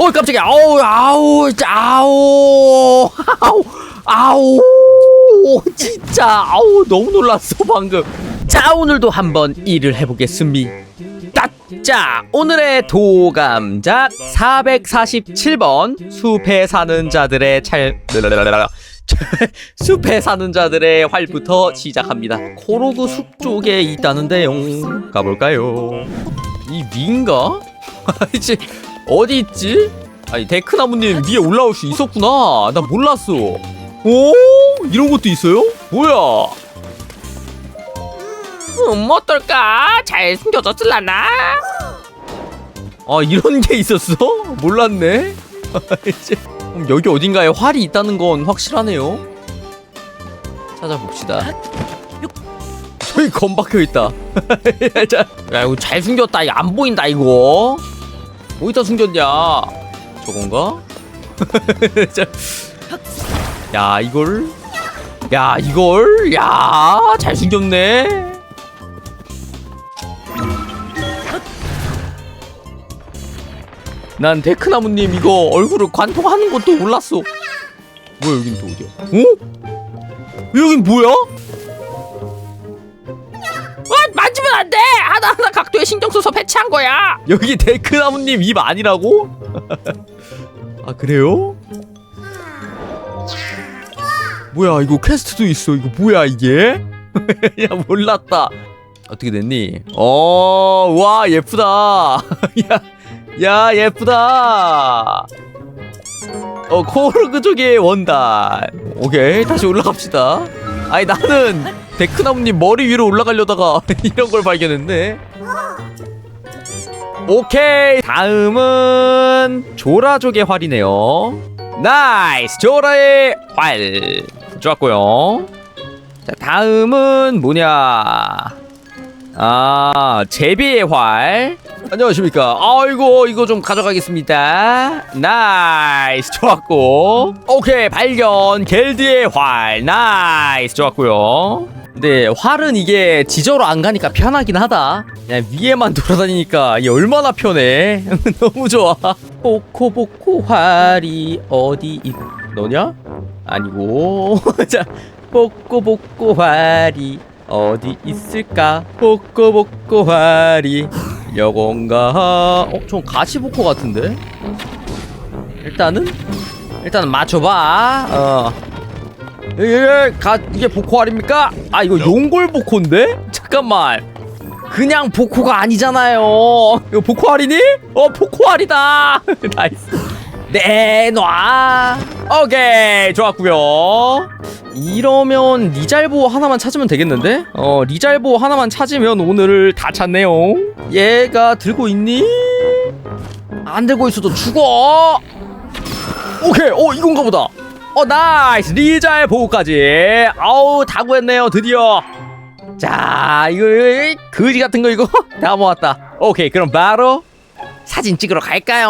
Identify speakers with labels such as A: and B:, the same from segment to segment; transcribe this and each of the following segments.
A: 어 깜짝이야. 아우 아우 아우. 아우 아우. 진짜. 아우 너무 놀랐어 방금. 자 오늘도 한번 일을 해보겠습니다. 자 오늘의 도감작 447번 숲에 사는 자들의 찰 숲에 사는 자들의 활부터 시작합니다. 코로그 숲 쪽에 있다는데요 가볼까요? 이? 이제 어디 있지? 아니 데크나무님 위에 올라올 수 있었구나. 나 몰랐어. 오 이런 것도 있어요? 뭐야? 음 어떨까? 잘 숨겨졌을라나? 아 이런 게 있었어? 몰랐네. 이제 그럼 여기 어딘가에 활이 있다는 건 확실하네요. 찾아봅시다. 저기 검 박혀 있다. 자, 야 이거 잘 숨겼다. 이거 안 보인다 이거 어디다 숨겼냐 저건가? 자, 야 이걸 야 이걸 야 잘 숨겼네 난 데크나무님 이거 얼굴을 관통하는 것도 몰랐어 뭐야 여긴 또 어디야 어? 여긴 뭐야? 아, 만지면 안 돼! 하나하나 각도에 신경 써서 배치한 거야! 여기 데크나무님 입 아니라고? 아, 그래요? 뭐야, 이거 퀘스트도 있어. 이거 뭐야, 이게? 야, 몰랐다. 어떻게 됐니? 어, 와, 예쁘다. 야, 야, 예쁘다. 어, 코르그 쪽의 원단. 오케이, 다시 올라갑시다. 아니, 나는 데크나무님 머리 위로 올라가려다가 이런 걸 발견했네. 오케이, 다음은 조라족의 활이네요. 나이스, 조라의 활. 좋았고요. 자, 다음은 뭐냐? 아, 제비의 활. 안녕하십니까. 아이고, 이거 좀 가져가겠습니다. 나이스. 좋았고. 오케이, 발견. 겔드의 활. 나이스. 좋았고요. 근데 활은 이게 지저로 안 가니까 편하긴 하다. 그냥 위에만 돌아다니니까 이게 얼마나 편해. 너무 좋아. 보코보코 활이 어디 있... 너냐? 아니고. 자, 보코보코 활이 어디 있을까? 보꼬보꼬 활이 여건가? 어, 좀 가시보코 같은데? 일단은 일단은 맞춰봐. 어. 이게 가 이게 보코 활입니까? 아 이거 용골 보코인데? 잠깐만. 그냥 보코가 아니잖아요. 이거 보코 활이니? 어 보코 활이다. 나이스. 내놔. 오케이 좋았고요. 이러면 리잘보 하나만 찾으면 되겠는데? 어 리잘보 하나만 찾으면 오늘을 다 찾네요. 얘가 들고 있니? 안 들고 있어도 죽어. 오케이 어 이건가 보다. 어 나이스 리잘보까지. 아우 다 구했네요 드디어. 자 이거, 이거 거지 같은 거 이거 다 모았다. 오케이 그럼 바로 사진 찍으러 갈까요?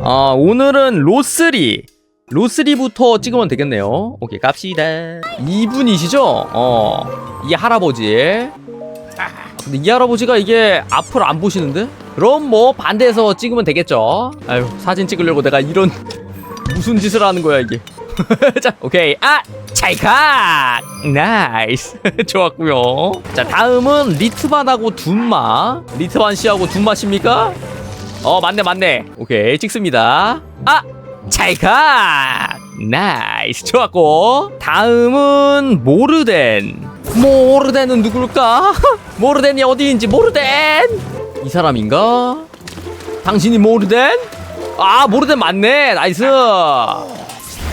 A: 어, 오늘은 로스리. 로스리부터 찍으면 되겠네요. 오케이, 갑시다. 이분이시죠? 어, 이 할아버지. 아, 근데 이 할아버지가 이게 앞을 안 보시는데? 그럼 뭐 반대에서 찍으면 되겠죠. 아유, 사진 찍으려고 내가 이런 무슨 짓을 하는 거야, 이게. 자, 오케이. 아, 찰칵! 나이스. 좋았고요. 자, 다음은 리트반하고 둔마. 리트반 씨하고 둔마 씨입니까? 어 맞네 맞네. 오케이 찍습니다. 아 찰칵 나이스 좋았고. 다음은 모르덴. 모르덴은 누굴까? 모르덴이 어디인지 모르덴. 이 사람인가? 당신이 모르덴? 아 모르덴 맞네. 나이스.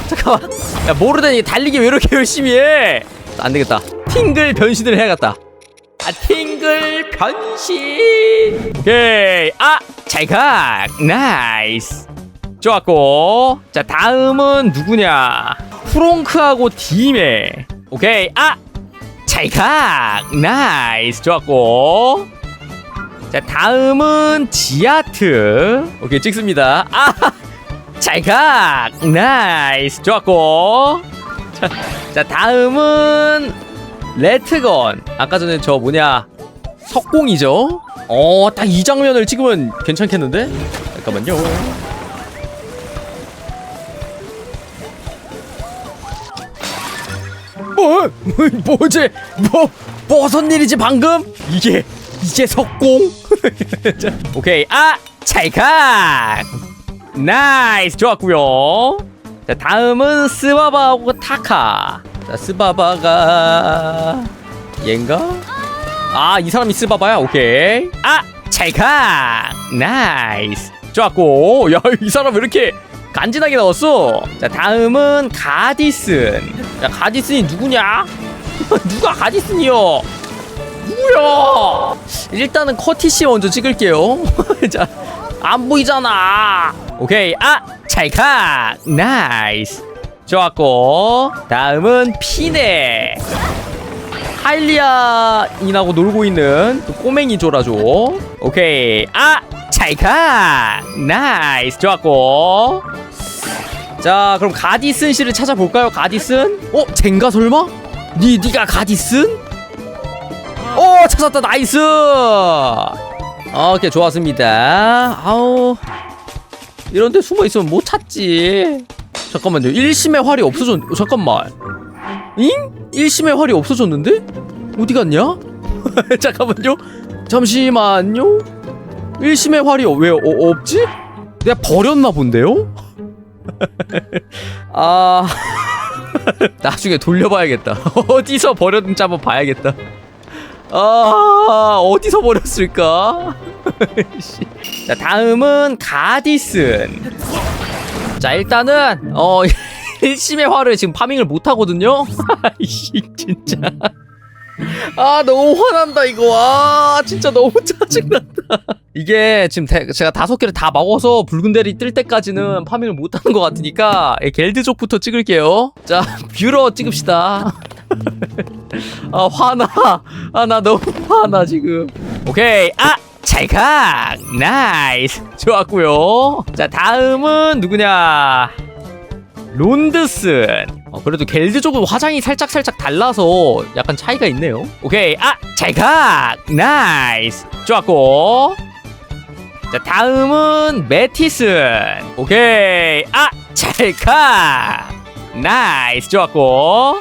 A: 잠깐만. 야 모르덴이 달리기 왜 이렇게 열심히 해? 안되겠다. 팅글 변신을 해야겠다 아 팅글 변신. 오케이. 아 찰칵 나이스. 좋았고. 자 다음은 누구냐? 프롱크하고 디메 오케이. 아 찰칵 나이스. 좋았고. 자 다음은 지아트. 오케이 찍습니다. 아 찰칵 나이스. 좋았고. 자, 자 다음은 레트건 아까 전에 저 뭐냐 석공이죠? 어 딱 이 장면을 찍으면 괜찮겠는데? 잠깐만요 어? 뭐지? 뭐? 무슨 일이지 방금? 이게 이게 석공? 오케이 아! 찰칵! 나이스 좋았구요 자 다음은 스와바하고 타카 스바바가. 얘인가? 아 이 사람이 스바바야? 오케이. 아 찰칵 나이스. 좋았고. 야 이 사람 왜 이렇게 간지나게 나왔어? 자 다음은 가디슨. 자 가디슨이 누구냐? 누가 가디슨이요? 누구야? 일단은 커티씨 먼저 찍을게요. 자안 보이잖아. 오케이. 아 찰칵 나이스 좋았고 다음은 피네. 하일리아인하고 놀고 있는 그 꼬맹이 조라조. 오케이. 아 찰칵 나이스. 좋았고. 자 그럼 가디슨 씨를 찾아볼까요? 가디슨? 어 젠가 설마? 니 니가 가디슨? 어 찾았다. 나이스. 오케이 좋았습니다. 아우. 이런데 숨어 있으면 못 찾지 잠깐만요 1심의 활이 없어졌 어, 잠깐만 잉? 1심의 활이 없어졌는데? 어디 갔냐? 잠깐만요. 잠시만요. 1심의 활이 왜 어, 없지? 내가 버렸나 본데요? 아... 나중에 돌려봐야겠다. 어디서 버렸는지 한번 봐야겠다. 아... 어디서 버렸을까? 씨. 자, 다음은 가디슨. 자, 일단은 어... 1심의 화를 지금 파밍을 못 하거든요. 진짜. 아 너무 화난다 이거. 아 진짜 너무 짜증난다. 이게 지금 대- 제가 다섯 개를 다 먹어서 붉은 대리 뜰 때까지는 파밍을 못 하는 것 같으니까 예, 겔드족부터 찍을게요. 자 뷰러 찍읍시다. 아 화나. 아 나 너무 화나 지금. 오케이 아. 찰칵 나이스. 좋았고요. 자 다음은 누구냐? 론드슨. 어, 그래도 겔드 쪽은 화장이 살짝 살짝 달라서 약간 차이가 있네요. 오케이. 아 찰칵 나이스. 좋았고. 자 다음은 메티슨. 오케이. 아 찰칵 나이스. 좋았고.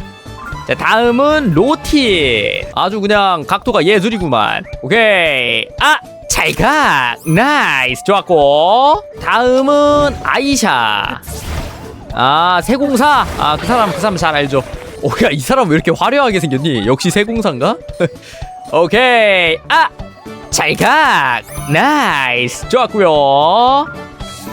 A: 자 다음은 로티 아주 그냥 각도가 예술이구만. 오케이. 아 찰칵 나이스. 좋았고. 다음은 아이샤. 아 세공사. 아 그 사람 그 사람 잘 알죠. 오야 이 사람 왜 이렇게 화려하게 생겼니? 역시 세공사인가? 오케이. 아 찰칵 나이스. 좋았고요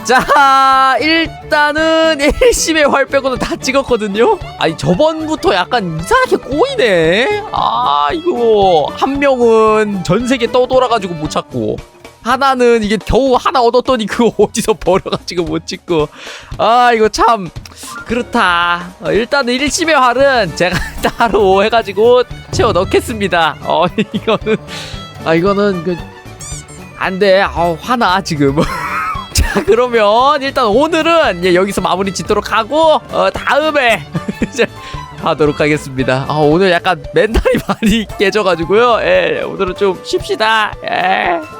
A: 자 일단은 1심의 활 빼고는 다 찍었거든요. 아니 저번부터 약간 이상하게 꼬이네. 아 이거 한 명은 전 세계 떠돌아가지고 못 찾고. 하나는 이게 겨우 하나 얻었더니 그거 어디서 버려가지고 못 찍고. 아 이거 참. 그렇다. 어, 일단은 1심의 활은 제가 따로 해가지고 채워 넣겠습니다. 어 이거는 아 이거는 그 안돼. 아 화나 지금. 자 그러면 일단 오늘은 예, 여기서 마무리 짓도록 하고 어, 다음에 이제 하도록 하겠습니다. 아 오늘 약간 멘탈이 많이 깨져가지고요. 예 오늘은 좀 쉽시다. 예.